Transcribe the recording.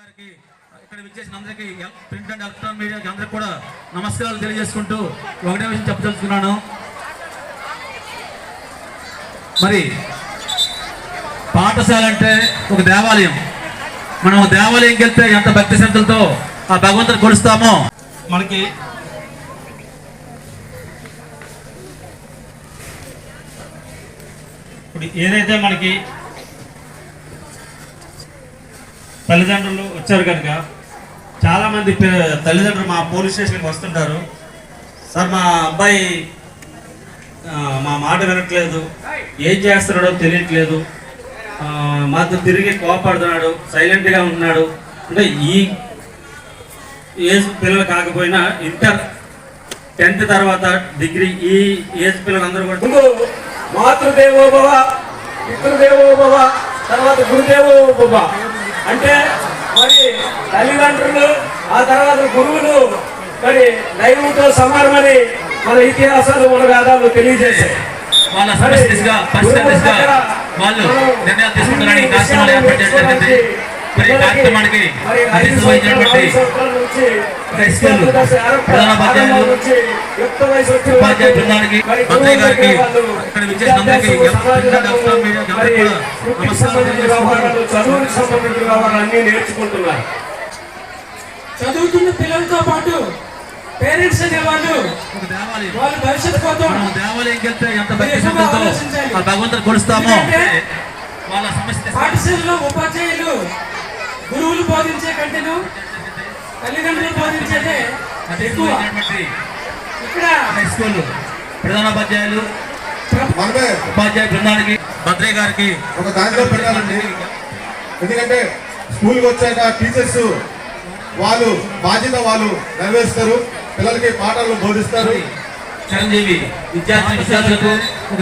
గారికి ఇక్కడ విచ్చేసిన అందరికీ ప్రింట్ అండ్ ఎలక్ట్రానిక్ మీడియాకి అందరికి కూడా నమస్కారాలు తెలియజేసుకుంటూ ఒకటే విషయం చెప్పదలుచుకున్నాను. మరి పాఠశాల అంటే ఒక దేవాలయం. మనం దేవాలయంకి వెళ్తే ఎంత భక్తి శ్రద్ధలతో ఆ భగవంతుని కొలుస్తామో? మనకి ఇప్పుడు ఏదైతే మనకి తల్లిదండ్రులు వచ్చారు కనుక చాలామంది తల్లిదండ్రులు మా పోలీస్ స్టేషన్కి వస్తుంటారు. సార్ మా అబ్బాయి మా మాట వినట్లేదు. ఏం చేస్తున్నాడో తెలియట్లేదు. మాతో తిరిగి కోపడుతున్నాడు సైలెంట్గా ఉంటున్నాడు అంటే ఈ ఏజ్ పిల్లలు కాకపోయినా ఇంటర్ టెన్త్ తర్వాత డిగ్రీ ఈ ఏజ్ పిల్లలందరూ కూడా మాతృదేవోభవ పితృదేవోభవ తర్వాత గురుదేవోభవ అంటే మరి తల్లిదండ్రులు ఆ తర్వాత గురువులు మరి దైవంతో సమానమని మన ఇతిహాసాలు మన వేదాలు తెలియజేశాయి. వాళ్ళ సమస్యగా పరిస్థితిగా వాళ్ళు నిర్ణయాలు తీసుకుంటారని కార్యక్రమాలు ఏర్పాటు చేయడం జరిగింది. మరి కార్యక్రమానికి ఉపాధ్యాయ బృందానికి మంత్రి గారికి ఇక్కడ నేర్చుకుంటున్నారు. చదువుతున్న పిల్లలతో పాటు పేరెంట్స్ అనే వాళ్ళు ఒక దేవాలయం. వాళ్ళ భవిష్యత్తు కోసం దేవాలయంకి వెళ్తే ఎంత భగవంతుని కొలుస్తామో. వాళ్ళ సమస్య పాఠశాలలో ఉపాధ్యాయులు గురువులు బోధించే కంటేను తల్లిదండ్రులు బోధించేదే అతిథి ఎక్కువ. ఇక్కడ హై స్కూల్ ప్రధానోపాధ్యాయులు ఉపాధ్యాయ బృందానికి భద్రయ్య గారికి ఒక దాంట్లో పెట్టాలండి. ఎందుకంటే స్కూల్కి వచ్చాక టీచర్స్ వాళ్ళు బాధ్యత వాళ్ళు నెరవేరుస్తారు. పిల్లలకి పాఠాలు బోధిస్తారు. చిరంజీవి విద్యార్థి విద్యార్థులకు ఒక